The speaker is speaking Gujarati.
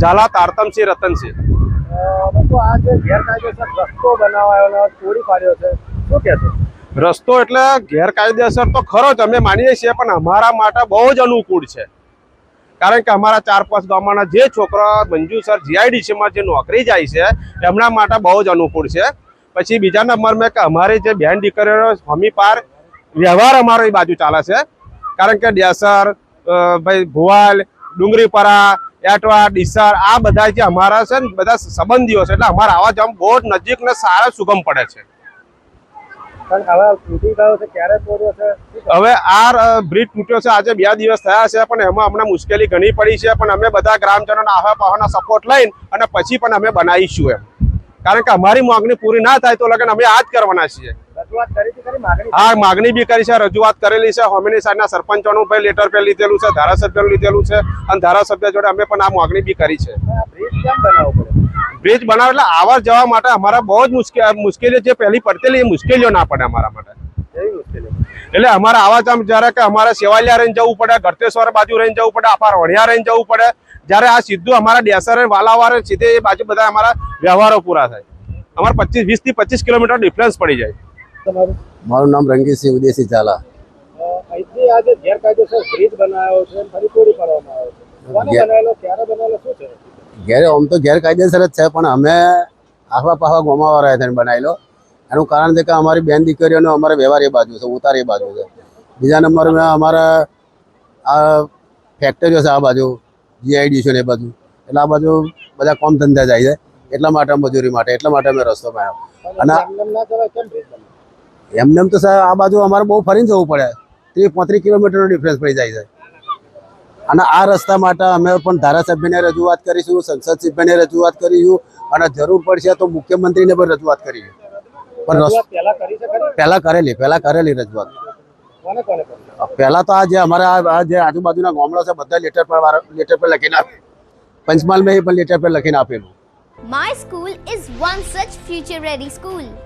ઝાલા તારતમસિંહ રતનસિંહ આ જે ગેરકાયદેસર રસ્તો બનાવાયો તોડી પાડ્યો છે શું કહેશો રસ્તો એટલે ગેરકાયદેસર તો ખરો જ અમે માનીએ છીએ પણ અમારા માટે બહુ જ અનુકૂળ છે. કારણ કે અમારા ચાર પાંચ ગામના જે છોકરા મંજુ સર જીઆઈડીસીમાં જે નોકરી જાય છે એમના માટે બહુ જ અનુકૂળ છે. પછી બીજા નંબરમાં કે અમારી જે બેન દીકરીઓ સ્વામી પાર વ્યવહાર અમારો એ બાજુ ચાલે છે. કારણ કે ડેસર ભાઈ ભુવાલ ડુંગરીપરા એટવા ડીસર આ બધા જે અમારા છે ને બધા સંબંધીઓ છે એટલે અમારા આવા જમ બહુ જ નજીક ને સારા સુગમ પડે છે. પણ હવે આ બ્રિજ તૂટ્યો છે આજે બે દિવસ થયા છે પણ એમાં અમને મુશ્કેલી ઘણી પડી છે પણ અમે બધા ગ્રામજનોના આહવા પાહવાના સપોર્ટ લઈને અને પછી પણ અમે બનાવીશું એમ. કારણ કે અમારી માંગણી પૂરી ના થાય તો લગન અમે આ જ કરવાના છીએ. ખરી માગણી આ માગણી બી કરી છે રજૂઆત કરેલી છે હોમીની સાઈડના સરપંચોનું ભાઈ લેટર પેન લીધેલું છે ધારાસભ્યનું લીધેલું છે અને ધારાસભ્ય જોડે અમે પણ આ માગણી બી કરી છે. બ્રિજ કેમ પડે? બ્રિજ બનાવે એટલે આવા જવા માટે અમારા બહુ જ મુશ્કેલ મુશ્કેલીઓ જે પહેલી પડતેલી એ મુશ્કેલીઓ ના પડે અમારા માટે. એટલે અમારે આવા જામ જ્યારે કે અમારે સેવાલિયા રહીને જવું પડે ગળતેશ્વર બાજુ રહીને જવું પડે આફાર વણિયા રહીને જવું પડે જ્યારે આ સીધું અમારા ડેસર અને વાલાવારે સીધે એ બાજુ બધા અમારા વ્યવહારો પૂરા થાય. અમારે પચીસ વીસથી પચીસ કિલોમીટર ડિફરન્સ પડી જાય. તમારું? મારું નામ રંગીસિંહ ઉદેસી ઝાલા. અહીંથી ગેરકાયદેસર બ્રિજ બનાવ્યો છે ફરી તોડી પાડવામાં આવ્યો છે. કોને બનાવેલો? ક્યારે બનાવેલો? શું છે? ઘેર આમ તો ગેરકાયદેસર જ છે પણ અમે આખા પાહવા ગોમાવાળા થઈને બનાવેલો. એનું કારણ છે કે અમારી બેન દીકરીઓનો અમારે વ્યવહાર એ બાજુ છે ઉતાર એ બાજુ છે. બીજા નંબરમાં અમારા આ ફેક્ટરીઓ છે આ બાજુ જીઆઈડી છે ને એ બાજુ. એટલે આ બાજુ બધા કોમ ધંધા જાય છે એટલા માટે મજૂરી માટે એટલા માટે અમે રસ્તો પાડ્યો અને એમને એમ તો સાહેબ આ બાજુ અમારે બહુ ફરીને જવું પડે. ત્રીસ પાંત્રીસ કિલોમીટરનો ડિફરન્સ પડી જાય છે. અને આ રસ્તા માટે અમે પણ ધારાસભ્યને રજૂઆત કરીશું સંસદ સભ્યને રજૂઆત કરીશું અને જરૂર પડશે તો મુખ્યમંત્રીને પણ રજૂઆત કરીશું પણ પહેલાં કરી પહેલા કરેલી પહેલા કરેલી રજૂઆત. પહેલા તો આ જે અમારા આ- આ જે આજુબાજુના ગામડા છે બધા લેટર પર લેટર પર લખીને આપે. પંચમહાલ મેં પણ લેટર પર લખીને આપેલું. My school is one such future ready school.